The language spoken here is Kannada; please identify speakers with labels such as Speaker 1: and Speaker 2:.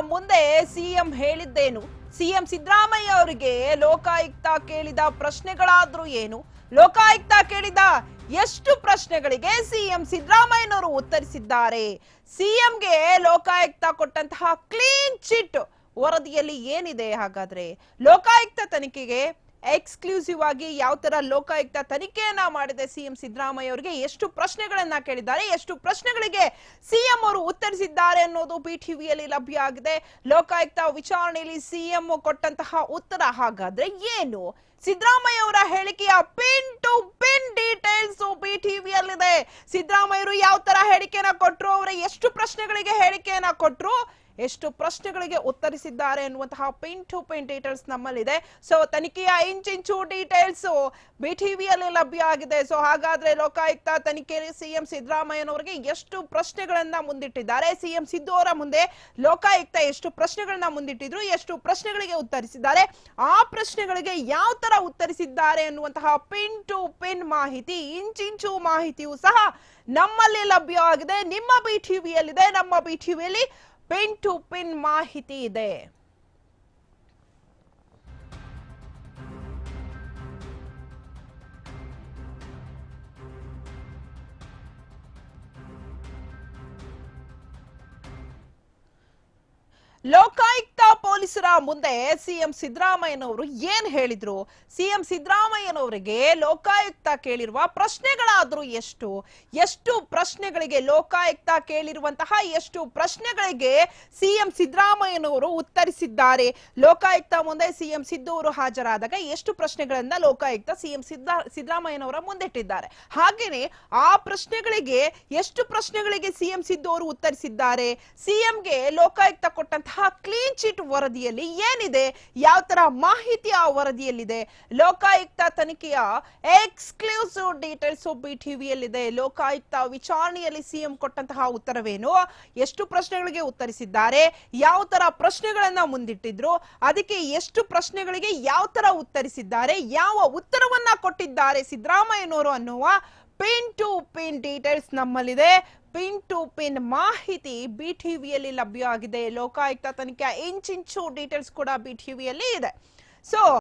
Speaker 1: ಮುಂದೆ ಸಿಎಂ ಹೇಳಿದ್ದೇನು? ಸಿಎಂ ಸಿದ್ದರಾಮಯ್ಯ ಅವರಿಗೆ ಲೋಕಾಯುಕ್ತ ಕೇಳಿದ ಪ್ರಶ್ನೆಗಳಾದ್ರೂ ಏನು? ಲೋಕಾಯುಕ್ತ ಕೇಳಿದ ಎಷ್ಟು ಪ್ರಶ್ನೆಗಳಿಗೆ ಸಿಎಂ ಸಿದ್ದರಾಮಯ್ಯನವರು ಉತ್ತರಿಸಿದ್ದಾರೆ? ಸಿಎಂಗೆ ಲೋಕಾಯುಕ್ತ ಕೊಟ್ಟಂತಹ ಕ್ಲೀನ್ ಚಿಟ್ ವರದಿಯಲ್ಲಿ ಏನಿದೆ ಹಾಗಾದ್ರೆ? ಲೋಕಾಯುಕ್ತ ತನಿಖೆಗೆ ಎಕ್ಸ್ಕ್ಲೂಸಿವ್ ಆಗಿ ಯಾವ ತರ ಲೋಕಾಯುಕ್ತ ತನಿಖೆಯನ್ನ ಮಾಡಿದೆ ಸಿಎಂ ಸಿದ್ದರಾಮಯ್ಯ ಅವರಿಗೆ? ಎಷ್ಟು ಪ್ರಶ್ನೆಗಳನ್ನ ಕೇಳಿದ್ದಾರೆ? ಎಷ್ಟು ಪ್ರಶ್ನೆಗಳಿಗೆ ಸಿಎಂ ಅವರು ಉತ್ತರಿಸಿದ್ದಾರೆ ಅನ್ನೋದು ಬಿ ಟಿವಿಯಲ್ಲಿ ಲಭ್ಯ ಆಗಿದೆ. ಲೋಕಾಯುಕ್ತ ವಿಚಾರಣೆಯಲ್ಲಿ ಸಿಎಂ ಕೊಟ್ಟಂತಹ ಉತ್ತರ ಹಾಗಾದ್ರೆ ಏನು? ಸಿದ್ದರಾಮಯ್ಯ ಅವರ ಹೇಳಿಕೆಯ pin to pin details B Siddaramaiah ಸಿದ್ದರಾಮಯ್ಯರು ಯಾವ ತರ ಹೇಳಿಕೆಯನ್ನ ಕೊಟ್ಟರು ಅವರ ಎಷ್ಟು ಪ್ರಶ್ನೆಗಳಿಗೆ ಹೇಳಿಕೆಯನ್ನ ಕೊಟ್ರು? ಎಷ್ಟು ಪ್ರಶ್ನೆಗಳಿಗೆ ಉತ್ತರಿಸಿದ್ದಾರೆ ಎನ್ನುವಂತಹ ಪಿನ್ ಟು ಪಿನ್ ಡೀಟೇಲ್ಸ್ ನಮ್ಮಲ್ಲಿದೆ. ಸೊ ತನಿಖೆಯ ಇಂಚಿಂಚು ಡೀಟೇಲ್ಸ್ ಬಿ ಟಿವಿಯಲ್ಲಿ ಲಭ್ಯ ಆಗಿದೆ. ಸೊ ಹಾಗಾದ್ರೆ ಲೋಕಾಯುಕ್ತ ತನಿಖೆಯಲ್ಲಿ ಸಿಎಂ ಸಿದ್ದರಾಮಯ್ಯನವರಿಗೆ ಎಷ್ಟು ಪ್ರಶ್ನೆಗಳನ್ನ ಮುಂದಿಟ್ಟಿದ್ದಾರೆ? ಸಿಎಂ ಸಿದ್ದು ಅವರ ಮುಂದೆ ಲೋಕಾಯುಕ್ತ ಎಷ್ಟು ಪ್ರಶ್ನೆಗಳನ್ನ ಮುಂದಿಟ್ಟಿದ್ರು, ಎಷ್ಟು ಪ್ರಶ್ನೆಗಳಿಗೆ ಉತ್ತರಿಸಿದ್ದಾರೆ, ಆ ಪ್ರಶ್ನೆಗಳಿಗೆ ಯಾವ ತರ ಉತ್ತರಿಸಿದ್ದಾರೆ ಅನ್ನುವಂತಹ ಪಿನ್ ಟು ಪಿನ್ ಮಾಹಿತಿ, ಇಂಚಿಂಚು ಮಾಹಿತಿಯು ಸಹ ನಮ್ಮಲ್ಲಿ ಲಭ್ಯವಾಗಿದೆ. ನಿಮ್ಮ ಬಿ ಟಿವಿಯಲ್ಲಿದೆ ನಮ್ಮ ಬಿ ಟಿವಿಯಲ್ಲಿ ಪಿನ್ ಟು ಪಿನ್ ಮಾಹಿತಿ ಇದೆ ಲೋಕಾಯುಕ್ತ ಪೊಲೀಸರ ಮುಂದೆ ಸಿಎಂ ಸಿದ್ದರಾಮಯ್ಯನವರು ಏನ್ ಹೇಳಿದ್ರು? ಸಿಎಂ ಸಿದ್ದರಾಮಯ್ಯನವರಿಗೆ ಲೋಕಾಯುಕ್ತ ಕೇಳಿರುವ ಪ್ರಶ್ನೆಗಳಾದ್ರೂ ಎಷ್ಟು? ಎಷ್ಟು ಪ್ರಶ್ನೆಗಳಿಗೆ ಲೋಕಾಯುಕ್ತ ಕೇಳಿರುವಂತಹ ಎಷ್ಟು ಪ್ರಶ್ನೆಗಳಿಗೆ ಸಿಎಂ ಸಿದ್ದರಾಮಯ್ಯನವರು ಉತ್ತರಿಸಿದ್ದಾರೆ? ಲೋಕಾಯುಕ್ತ ಮುಂದೆ ಸಿಎಂ ಸಿದ್ದು ಅವರು ಹಾಜರಾದಾಗ ಎಷ್ಟು ಪ್ರಶ್ನೆಗಳನ್ನ ಲೋಕಾಯುಕ್ತ ಸಿಎಂ ಸಿದ್ದ, ಸಿದ್ದರಾಮಯ್ಯನವರ ಮುಂದಿಟ್ಟಿದ್ದಾರೆ? ಹಾಗೇನೆ ಆ ಪ್ರಶ್ನೆಗಳಿಗೆ ಎಷ್ಟು ಪ್ರಶ್ನೆಗಳಿಗೆ ಸಿಎಂ ಸಿದ್ದು ಅವರು ಉತ್ತರಿಸಿದ್ದಾರೆ? ಸಿಎಂಗೆ ಲೋಕಾಯುಕ್ತ ಕೊಟ್ಟಂತಹ ಕ್ಲೀನ್ ಚಿಟ್ ವರದಿಯಲ್ಲಿ ಏನಿದೆ? ಯಾವ ತರ ಮಾಹಿತಿ ಆ ವರದಿಯಲ್ಲಿದೆ? ಲೋಕಾಯುಕ್ತ ತನಿಖೆಯ ಎಕ್ಸ್ಕ್ಲೂಸಿವ್ ಡೀಟೇಲ್ಸ್ ಬಿ ಟಿವಿಯಲ್ಲಿದೆ ಲೋಕಾಯುಕ್ತ ವಿಚಾರಣೆಯಲ್ಲಿ ಸಿಎಂ ಕೊಟ್ಟಂತಹ ಉತ್ತರವೇನು? ಎಷ್ಟು ಪ್ರಶ್ನೆಗಳಿಗೆ ಉತ್ತರಿಸಿದ್ದಾರೆ? ಯಾವ ತರ ಪ್ರಶ್ನೆಗಳನ್ನ ಮುಂದಿಟ್ಟಿದ್ರು? ಅದಕ್ಕೆ ಎಷ್ಟು ಪ್ರಶ್ನೆಗಳಿಗೆ ಯಾವ ತರ ಉತ್ತರಿಸಿದ್ದಾರೆ? ಯಾವ ಉತ್ತರವನ್ನ ಕೊಟ್ಟಿದ್ದಾರೆ ಸಿದ್ದರಾಮಯ್ಯನವರು ಅನ್ನುವ ಪಿನ್ ಟು ಪಿನ್ ಡೀಟೇಲ್ಸ್ ನಮ್ಮಲ್ಲಿದೆ. ಪಿನ್ ಟು ಪಿನ್ ಮಾಹಿತಿ ಬಿ ಟಿವಿಯಲ್ಲಿ ಲಭ್ಯ ಆಗಿದೆ ಲೋಕಾಯುಕ್ತ ತನಿಖೆ ಇಂಚಿಂಚು ಡೀಟೇಲ್ಸ್ ಕೂಡ ಬಿ ಟಿವಿಯಲ್ಲಿ ಇದೆ. ಸೊ